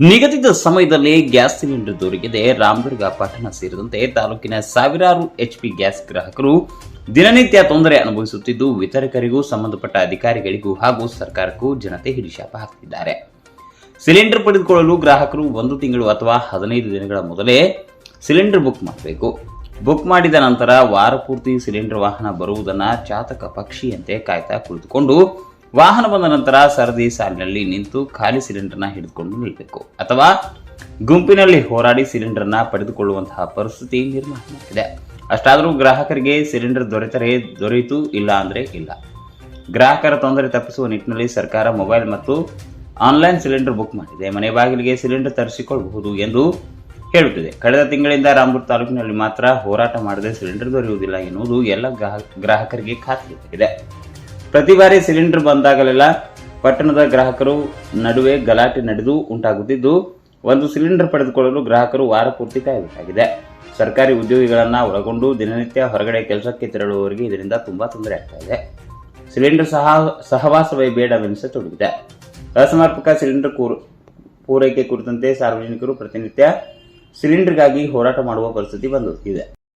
ನಿಗದಿತ ಸಮಯದಲ್ಲಿ gas cylinder ದೊರಕಿದೆ. ರಾಮದುರ್ಗ, ಪಟ್ಟಣ ಸೇರಿದಂತೆ ತಾಲೂಕಿನ ಸಾವಿರಾರು ಎಚ್ಪಿ ಗ್ಯಾಸ್ ಗ್ರಾಹಕರು ದಿನನಿತ್ಯ ತೊಂದರೆ ಅನುಭವಿಸುತ್ತಿದ್ದು, ವಿತರಕರಿಗೂ ಸಂಬಂಧಪಟ್ಟ ಅಧಿಕಾರಿಗಳಿಗೂ ಹಾಗೂ ಸರ್ಕಾರಕ್ಕೂ ಜನತೆ ಹಿಡಿಶಾಪ ಹಾಕುತ್ತಿದ್ದಾರೆ ಸಿಲಿಂಡರ್ ಪಡೆದುಕೊಳ್ಳಲು ಗ್ರಾಹಕರು ಒಂದು ತಿಂಗಳು ಅಥವಾ ಹದಿನೈದು ದಿನಗಳ ಮೊದಲೇ ಸಿಲಿಂಡರ್ ಬುಕ್ ಮಾಡಬೇಕು. ಬುಕ್ ಮಾಡಿದ ನಂತರ ವಾರ ಪೂರ್ತಿ ಸಿಲಿಂಡರ್ ವಾಹನ ಬರುವುದನ್ನು ಚಾತಕ ಪಕ್ಷಿಯಂತೆ ಕಾಯ್ತಾ ಕುಳಿತುಕೊಂಡು ವಾಹನ ಬಂದ ನಂತರ ಸರದಿ ಸಾಲಿನಲ್ಲಿ ನಿಂತು ಖಾಲಿ ಸಿಲಿಂಡರ್ನ ಹಿಡಿದುಕೊಂಡು ನಿಲ್ಲಬೇಕು ಅಥವಾ ಗುಂಪಿನಲ್ಲಿ ಹೋರಾಡಿ ಸಿಲಿಂಡರ್ನ ಪಡೆದುಕೊಳ್ಳುವಂತಹ ಪರಿಸ್ಥಿತಿ ನಿರ್ಮಾಣವಾಗಿದೆ. ಅಷ್ಟಾದರೂ ಗ್ರಾಹಕರಿಗೆ ಸಿಲಿಂಡರ್ ದೊರೆತರೆ ದೊರೆಯಿತು ಇಲ್ಲ ಅಂದ್ರೆ ಇಲ್ಲ. ಗ್ರಾಹಕರ ತೊಂದರೆ ತಪ್ಪಿಸುವ ನಿಟ್ಟಿನಲ್ಲಿ ಸರ್ಕಾರ ಮೊಬೈಲ್ ಮತ್ತು ಆನ್ಲೈನ್ ಸಿಲಿಂಡರ್ ಬುಕ್ ಮಾಡಿದೆ. ಮನೆ ಬಾಗಿಲಿಗೆ ಸಿಲಿಂಡರ್ ತರಿಸಿಕೊಳ್ಳಬಹುದು ಎಂದು ಹೇಳುತ್ತಿದೆ. ಕಳೆದ ತಿಂಗಳಿಂದ ರಾಮಪುರ ತಾಲೂಕಿನಲ್ಲಿ ಮಾತ್ರ ಹೋರಾಟ ಮಾಡದೆ ಸಿಲಿಂಡರ್ ದೊರೆಯುವುದಿಲ್ಲ ಎನ್ನುವುದು ಎಲ್ಲ ಗ್ರಾಹಕ, ಗ್ರಾಹಕರಿಗೆ ಖಾತ್ರಿಯಾಗಿದೆ. ಪ್ರತಿ ಬಾರಿ ಸಿಲಿಂಡರ್ ಬಂದಾಗಲೆಲ್ಲ ಪಟ್ಟಣದ ಗ್ರಾಹಕರು ನಡುವೆ ಗಲಾಟೆ ನಡೆದು ಉಂಟಾಗುತ್ತಿದ್ದು, ಒಂದು ಸಿಲಿಂಡರ್ ಪಡೆದುಕೊಳ್ಳಲು ಗ್ರಾಹಕರು ವಾರ ಪೂರ್ತಿ ಕಾಯಬೇಕಾಗಿದೆ ಸರ್ಕಾರಿ ಉದ್ಯೋಗಿಗಳನ್ನು ಒಳಗೊಂಡು ದಿನನಿತ್ಯ ಹೊರಗಡೆ ಕೆಲಸಕ್ಕೆ ತೆರಳುವವರಿಗೆ ಇದರಿಂದ ತುಂಬಾ ತೊಂದರೆ ಆಗ್ತಾ ಇದೆ. ಸಿಲಿಂಡರ್ ಸಹ, ಸಹವಾಸವೇ ಬೇಡವೆನಿಸತೊಡಗಿದೆ ಅಸಮರ್ಪಕ ಸಿಲಿಂಡರ್ ಪೂರೈಕೆ ಕುರಿತಂತೆ ಸಾರ್ವಜನಿಕರು ಪ್ರತಿನಿತ್ಯ ಸಿಲಿಂಡರ್ಗಾಗಿ ಹೋರಾಟ ಮಾಡುವ ಪರಿಸ್ಥಿತಿ ಬಂದು ಇದೆ.